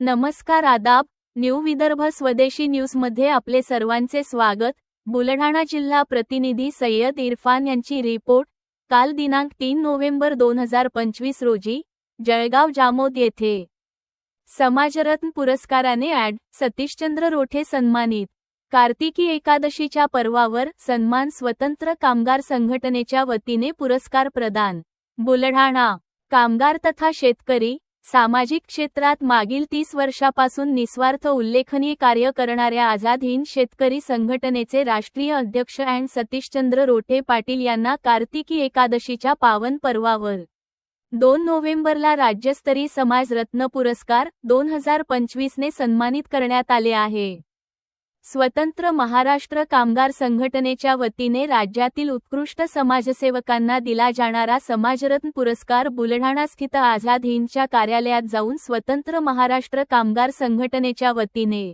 नमस्कार आदाब न्यू विदर्भ स्वदेशी न्यूजमध्ये आपले सर्वांचे स्वागत. बुलढाणा जिल्हा प्रतिनिधी सय्यद इरफान यांची रिपोर्ट काल दिनांक तीन नोव्हेंबर दोन हजार पंचवीस रोजी जळगाव जामोद येथे. समाजरत्न पुरस्काराने ॲड सतीशचंद्र रोठे सन्मानित. कार्तिकी एकादशीच्या पर्वावर सन्मान स्वतंत्र कामगार संघटनेच्या वतीने पुरस्कार प्रदान. बुलढाणा कामगार तथा शेतकरी सामाजिक क्षेत्रात मागील तीस वर्षापासून निस्वार्थ उल्लेखनीय कार्य करणाऱ्या आझाद हिंद शेतकरी संघटनेचे राष्ट्रीय अध्यक्ष अँड सतीशचंद्र रोठे पाटील यांना कार्तिकी एकादशीच्या पावन पर्वावर. दोन नोव्हेंबरला राज्यस्तरीय समाज रत्न पुरस्कार दोन हजार पंचवीसने सन्मानित करण्यात आले आहे. स्वतंत्र महाराष्ट्र कामगार संघटनेच्या वतीने राज्यातील उत्कृष्ट समाजसेवकांना दिला जाणारा समाजरत्न पुरस्कार बुलढाणा स्थित आझाद हिंदच्या कार्यालयात जाऊन स्वतंत्र महाराष्ट्र कामगार संघटनेच्या वतीने.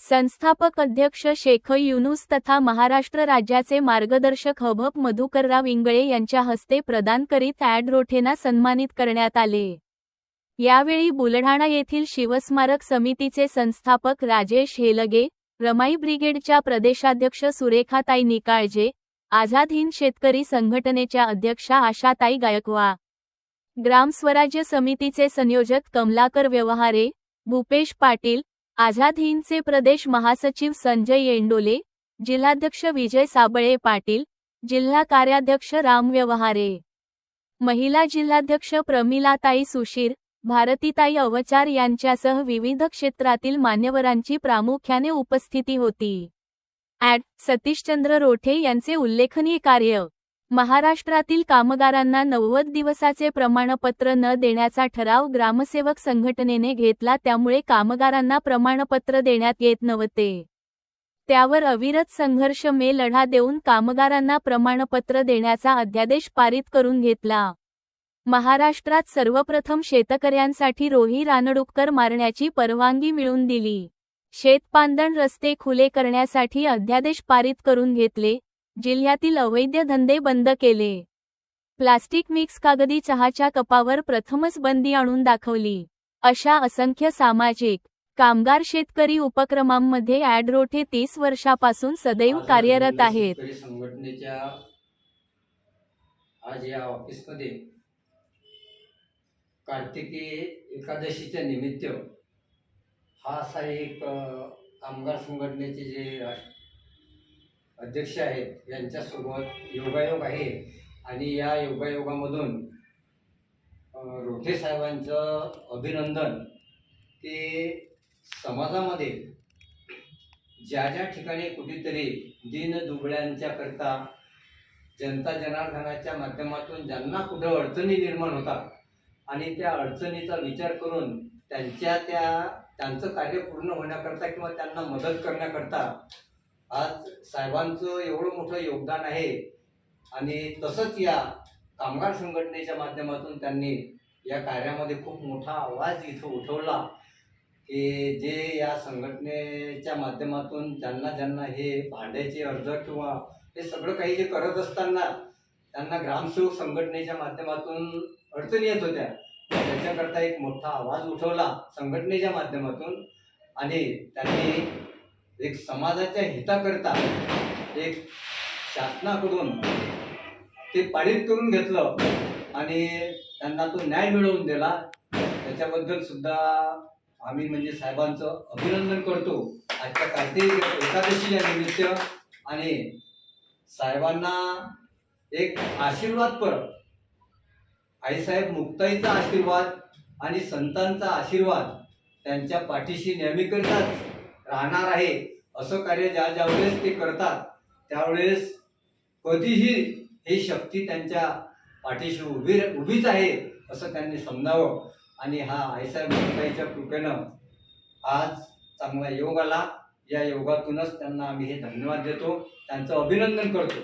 संस्थापक अध्यक्ष शेख युनुस तथा महाराष्ट्र राज्याचे मार्गदर्शक हभप मधुकरराव इंगळे यांच्या हस्ते प्रदान करीत ॲड रोठेना सन्मानित करण्यात आले. यावेळी बुलढाणा येथील शिवस्मारक समितीचे संस्थापक राजेश हेलगे रमाई ब्रिगेडच्या प्रदेशाध्यक्ष सुरेखाताई निकाळजे आझाद हिंद शेतकरी संघटनेच्या अध्यक्षा आशाताई गायकवा ग्रामस्वराज्य समितीचे संयोजक कमलाकर व्यवहारे भूपेश पाटील आझाद हिंदचे प्रदेश महासचिव संजय येंडोले जिल्हाध्यक्ष विजय साबळे पाटील जिल्हा कार्याध्यक्ष राम व्यवहारे महिला जिल्हाध्यक्ष प्रमिलाताई सुशीर भारतीताई अवचार यांच्यासह विविध क्षेत्रातील मान्यवरांची प्रामुख्याने उपस्थिती होती. ॲड. सतीशचंद्र रोठे यांचे उल्लेखनीय कार्य. महाराष्ट्रातील कामगारांना नव्वद दिवसाचे प्रमाणपत्र न देण्याचा ठराव ग्रामसेवक संघटनेने घेतला त्यामुळे कामगारांना प्रमाणपत्र देण्यात येत नव्हते. त्यावर अविरत संघर्ष मे लढा देऊन कामगारांना प्रमाणपत्र देण्याचा अध्यादेश पारित करून घेतला. महाराष्ट्रात सर्वप्रथम शेतकऱ्यांसाठी रोही रानडुक्कर मारण्याची परवानगी मिळवून दिली. शेतपांदण रस्ते खुले करण्यासाठी अध्यादेश पारित करून घेतले. जिल्ह्यातील अवैध धंदे बंद केले. प्लास्टिक मिक्स कागदी चहाच्या कपावर प्रथमच बंदी आणून दाखवली. अशा असंख्य सामाजिक कामगार शेतकरी उपक्रमांमध्ये ॲडरोठे तीस वर्षापासून सदैव कार्यरत आहेत. आज या ऑफिसमध्ये कार्तिकी एकादशीच्या निमित्त हा असा एक कामगार संघटनेचे जे राष- अध्यक्ष आहेत यांच्यासोबत योगायोग आहे. आणि या योगायोगामधून रोठे साहेबांचं अभिनंदन ते समाजामध्ये ज्या ज्या ठिकाणी कुठेतरी दीनदुबळ्यांच्याकरता जनता जनार्दनाच्या माध्यमातून ज्यांना कुठं अडचणी निर्माण होतात आणि त्या अडचणीचा विचार करून त्यांच्या त्या त्यांचं कार्य पूर्ण होण्याकरता किंवा त्यांना मदत करण्याकरता आज साहेबांचं एवढं मोठं योगदान आहे. आणि तसंच या कामगार संघटनेच्या माध्यमातून त्यांनी या कार्यामध्ये खूप मोठा आवाज इथं उठवला की जे या संघटनेच्या माध्यमातून ज्यांना ज्यांना हे भांड्याचे अर्ज किंवा हे सगळं काही जे करत असताना त्यांना ग्रामसेवक संघटनेच्या माध्यमातून अडचणी येत होत्या. त्याच्याकरता एक मोठा आवाज उठवला संघटनेच्या माध्यमातून आणि त्यांनी एक समाजाच्या हिताकरता एक शासनाकडून ते पारित करून घेतलं आणि त्यांना तो न्याय मिळवून दिला. त्याच्याबद्दल सुद्धा आम्ही म्हणजे साहेबांचं अभिनंदन करतो. आजच्या कार्तिक एकादशीच्या निमित्त आणि साहेबांना एक आशीर्वाद परत आईसाहेब मुक्ताईचा आशीर्वाद आणि संतांचा आशीर्वाद त्यांच्या पाठीशी नेहमीकरताच राहणार आहे असं कार्य ज्या ज्यावेळेस ते करतात त्यावेळेस कधीही ही शक्ती त्यांच्या पाठीशी उभी उभीच आहे असं त्यांनी समजावं. आणि हा आईसाहेब मुक्ताईच्या कृपेनं आज चांगला योग आला. या योगातूनच त्यांना आम्ही हे धन्यवाद देतो. त्यांचं अभिनंदन करतो.